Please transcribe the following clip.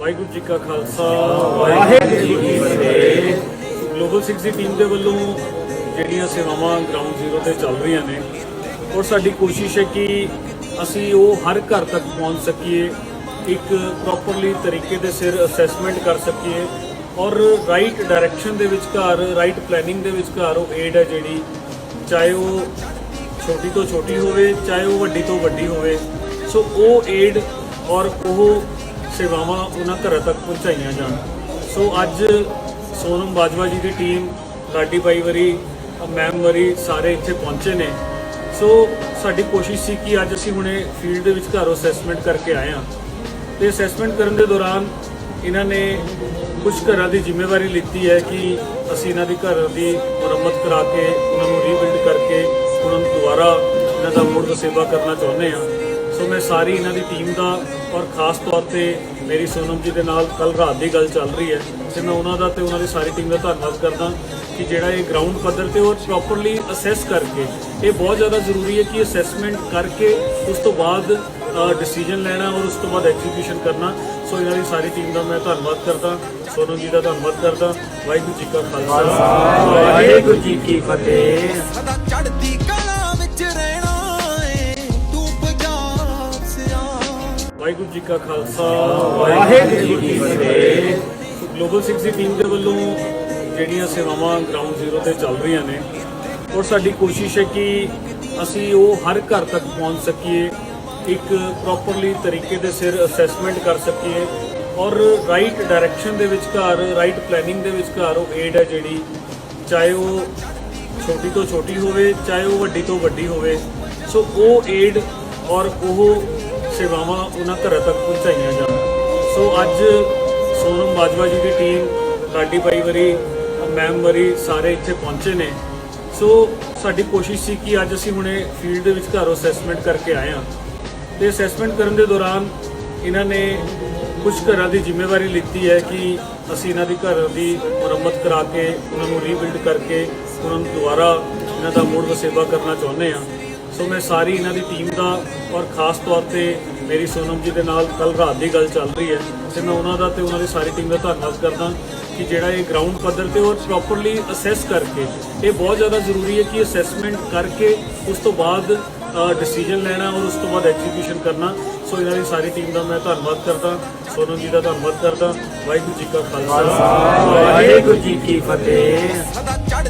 ਵਾਹਿਗੁਰੂ ਜੀ ਕਾ ਖਾਲਸਾ ਵਾਹਿਗੁਰੂ ਜੀ ਕੀ ਫਤਿਹ। ਗਲੋਬਲ 6 ਦੀ ਟੀਮ ਦੇ ਵੱਲੋਂ ਜਿਹੜੀਆਂ ਸੇਵਾਵਾਂ ਗਰਾਊਂਡ ਜ਼ੀਰੋ ਤੇ ਚੱਲ ਰਹੀਆਂ ਨੇ ਔਰ ਸਾਡੀ ਕੋਸ਼ਿਸ਼ ਹੈ ਕਿ ਅਸੀਂ ਉਹ ਹਰ ਘਰ ਤੱਕ ਪਹੁੰਚ ਸਕੀਏ ਇੱਕ ਪ੍ਰੋਪਰਲੀ ਤਰੀਕੇ ਦੇ ਸਿਰ ਅਸੈਸਮੈਂਟ ਕਰ ਸਕੀਏ ਔਰ ਰਾਈਟ ਡਾਇਰੈਕਸ਼ਨ ਦੇ ਵਿਚਕਾਰ ਰਾਈਟ ਪਲੈਨਿੰਗ ਦੇ ਵਿਚਕਾਰ ਉਹ ਏਡ ਹੈ ਜਿਹੜੀ ਚਾਹੇ ਉਹ ਛੋਟੀ ਤੋਂ ਛੋਟੀ ਹੋਵੇ ਚਾਹੇ ਉਹ ਵੱਡੀ ਤੋਂ ਵੱਡੀ ਹੋਵੇ। ਸੋ ਉਹ ਏਡ ਔਰ ਉਹ ਸੇਵਾਵਾਂ ਉਹਨਾਂ ਘਰਾਂ ਤੱਕ ਪਹੁੰਚਾਈਆਂ ਜਾਣ। ਸੋ ਅੱਜ ਸੋਨਮ ਬਾਜਵਾ ਜੀ ਦੀ ਟੀਮ ਲਾਡੀ ਬਾਈ ਵਰੀ ਮੈਮ ਵਰੀ ਸਾਰੇ ਇੱਥੇ ਪਹੁੰਚੇ ਨੇ। ਸੋ ਸਾਡੀ ਕੋਸ਼ਿਸ਼ ਸੀ ਕਿ ਅੱਜ ਅਸੀਂ ਹੁਣੇ ਫੀਲਡ ਦੇ ਵਿੱਚ ਘਰੋਂ ਅਸੈਸਮੈਂਟ ਕਰਕੇ ਆਏ ਹਾਂ। ਤੇ ਅਸੈਸਮੈਂਟ ਕਰਨ ਦੇ ਦੌਰਾਨ ਇਹਨਾਂ ਨੇ ਕੁਝ ਘਰਾਂ ਦੀ ਜ਼ਿੰਮੇਵਾਰੀ ਲਿੱਤੀ ਹੈ ਕਿ ਅਸੀਂ ਇਹਨਾਂ ਦੀ ਘਰ ਦੀ ਮੁਰੰਮਤ ਕਰਾ ਕੇ, ਉਹਨਾਂ ਨੂੰ ਰੀਬਿਲਡ ਕਰਕੇ, ਉਹਨਾਂ ਨੂੰ ਦੁਬਾਰਾ ਇਹਨਾਂ ਦਾ ਮੁੜ ਸੇਵਾ ਕਰਨਾ ਚਾਹੁੰਦੇ ਹਾਂ। ਸੋ ਮੈਂ ਸਾਰੀ ਇਹਨਾਂ ਦੀ ਟੀਮ ਦਾ ਔਰ ਖਾਸ ਤੌਰ ਤੇ ਮੇਰੀ ਸੋਨਮ ਜੀ ਦੇ ਨਾਲ ਕੱਲ ਰਾਤ ਦੀ ਗੱਲ ਚੱਲ ਰਹੀ ਹੈ ਤੇ ਮੈਂ ਉਹਨਾਂ ਦਾ ਤੇ ਉਹਨਾਂ ਦੀ ਸਾਰੀ ਟੀਮ ਦਾ ਧੰਨਵਾਦ ਕਰਦਾ ਕਿ ਜਿਹੜਾ ਇਹ ਗਰਾਊਂਡ ਪੱਧਰ ਤੇ ਉਹ ਪ੍ਰੋਪਰਲੀ ਅਸੈਸ ਕਰਕੇ ਇਹ ਬਹੁਤ ਜ਼ਿਆਦਾ ਜ਼ਰੂਰੀ ਹੈ ਕਿ ਅਸੈਸਮੈਂਟ ਕਰਕੇ ਉਸ ਤੋਂ ਬਾਅਦ ਡਿਸੀਜਨ ਲੈਣਾ ਔਰ ਉਸ ਤੋਂ ਬਾਅਦ ਐਗਜ਼ੀਕਿਊਸ਼ਨ ਕਰਨਾ। ਸੋ ਇਹਨਾਂ ਦੀ ਸਾਰੀ ਟੀਮ ਦਾ ਮੈਂ ਧੰਨਵਾਦ ਕਰਦਾ ਸੋਨਮ ਜੀ ਦਾ ਧੰਨਵਾਦ ਕਰਦਾ ਵਾਹਿਗੁਰੂ ਜੀ ਕਾ ਖਾਲਸਾ। ਵਾਹਿਗੁਰੂ ਜੀ ਕੀ ਫਤਿਹ। ਸਦਾ ਵਾਹਿਗੁਰੂ ਜੀ ਕਾ ਖਾਲਸਾ ਵਾਹਿਗੁਰੂ ਜੀ ਕੀ ਫਤਿਹ। ਗਲੋਬਲ 6 ਦੀ ਟੀਮ ਦੇ ਵੱਲੋਂ ਜਿਹੜੀਆਂ ਸੇਵਾਵਾਂ ਗਰਾਊਂਡ ਜ਼ੀਰੋ ਤੇ ਚੱਲ ਰਹੀਆਂ ਨੇ ਔਰ ਸਾਡੀ ਕੋਸ਼ਿਸ਼ ਹੈ ਕਿ ਅਸੀਂ ਉਹ ਹਰ ਘਰ ਤੱਕ ਪਹੁੰਚ ਸਕੀਏ ਇੱਕ ਪ੍ਰੋਪਰਲੀ ਤਰੀਕੇ ਦੇ ਸਿਰ ਅਸੈਸਮੈਂਟ ਕਰ ਸਕੀਏ ਔਰ ਰਾਈਟ ਡਾਇਰੈਕਸ਼ਨ ਦੇ ਵਿਚਕਾਰ ਰਾਈਟ ਪਲੈਨਿੰਗ ਦੇ ਵਿਚਕਾਰ ਉਹ ਏਡ ਹੈ ਜਿਹੜੀ ਚਾਹੇ ਉਹ ਛੋਟੀ ਤੋਂ ਛੋਟੀ ਹੋਵੇ ਚਾਹੇ ਉਹ ਵੱਡੀ ਤੋਂ ਵੱਡੀ ਹੋਵੇ। ਸੋ ਉਹ ਏਡ ਔਰ ਉਹ ਸੇਵਾਵਾਂ ਉਹਨਾਂ ਘਰਾਂ ਤੱਕ ਪਹੁੰਚਾਈਆਂ ਜਾਣ। ਸੋ ਅੱਜ ਸੋਨਮ ਬਾਜਵਾ ਜੀ ਦੀ ਟੀਮ ਲਾਡੀ ਬਾਈ ਵਰੀ, ਮੈਮ ਵਰੀ ਸਾਰੇ ਇੱਥੇ ਪਹੁੰਚੇ ਨੇ। ਸੋ ਸਾਡੀ ਕੋਸ਼ਿਸ਼ ਸੀ ਕਿ ਅੱਜ ਅਸੀਂ ਹੁਣੇ ਫੀਲਡ ਦੇ ਵਿੱਚ ਘਰੋਂ ਅਸੈਸਮੈਂਟ ਕਰਕੇ ਆਏ ਹਾਂ। ਤੇ ਅਸੈਸਮੈਂਟ ਕਰਨ ਦੇ ਦੌਰਾਨ ਇਹਨਾਂ ਨੇ ਕੁਝ ਘਰਾਂ ਦੀ ਜ਼ਿੰਮੇਵਾਰੀ ਲਿੱਤੀ ਹੈ ਕਿ ਅਸੀਂ ਇਹਨਾਂ ਦੀ ਘਰ ਦੀ ਮੁਰੰਮਤ ਕਰਾ ਕੇ, ਉਹਨਾਂ ਨੂੰ ਰੀਬਿਲਡ ਕਰਕੇ ਉਹਨਾਂ ਨੂੰ ਦੁਬਾਰਾ ਇਹਨਾਂ ਦਾ ਮੁੜ ਵਸੇਬਾ ਕਰਨਾ ਚਾਹੁੰਦੇ ਹਾਂ। ਸੋ ਮੈਂ ਸਾਰੀ ਇਹਨਾਂ ਦੀ ਟੀਮ ਦਾ ਔਰ ਖਾਸ ਤੌਰ ਤੇ ਮੇਰੀ ਸੋਨਮ ਜੀ ਦੇ ਨਾਲ ਕੱਲ ਰਾਤ ਦੀ ਗੱਲ ਚੱਲ ਰਹੀ ਹੈ ਤੇ ਮੈਂ ਉਹਨਾਂ ਦਾ ਤੇ ਉਹਨਾਂ ਦੀ ਸਾਰੀ ਟੀਮ ਦਾ ਧੰਨਵਾਦ ਕਰਦਾ ਕਿ ਜਿਹੜਾ ਇਹ ਗਰਾਊਂਡ ਪੱਧਰ ਤੇ ਉਹ ਪ੍ਰੋਪਰਲੀ ਅਸੈਸ ਕਰਕੇ ਇਹ ਬਹੁਤ ਜ਼ਿਆਦਾ ਜ਼ਰੂਰੀ ਹੈ ਕਿ ਅਸੈਸਮੈਂਟ ਕਰਕੇ ਉਸ ਤੋਂ ਬਾਅਦ ਡਿਸੀਜਨ ਲੈਣਾ ਔਰ ਉਸ ਤੋਂ ਬਾਅਦ ਐਗਜ਼ੀਕਿਊਸ਼ਨ ਕਰਨਾ। ਸੋ ਇਹਨਾਂ ਦੀ ਸਾਰੀ ਟੀਮ ਦਾ ਮੈਂ ਧੰਨਵਾਦ ਕਰਦਾ ਸੋਨਮ ਜੀ ਦਾ ਧੰਨਵਾਦ ਕਰਦਾ ਵਾਹਿਗੁਰੂ ਜੀ ਕਾ ਖਾਲਸਾ। ਵਾਹਿਗੁਰੂ ਜੀ ਕੀ ਫਤਿਹ।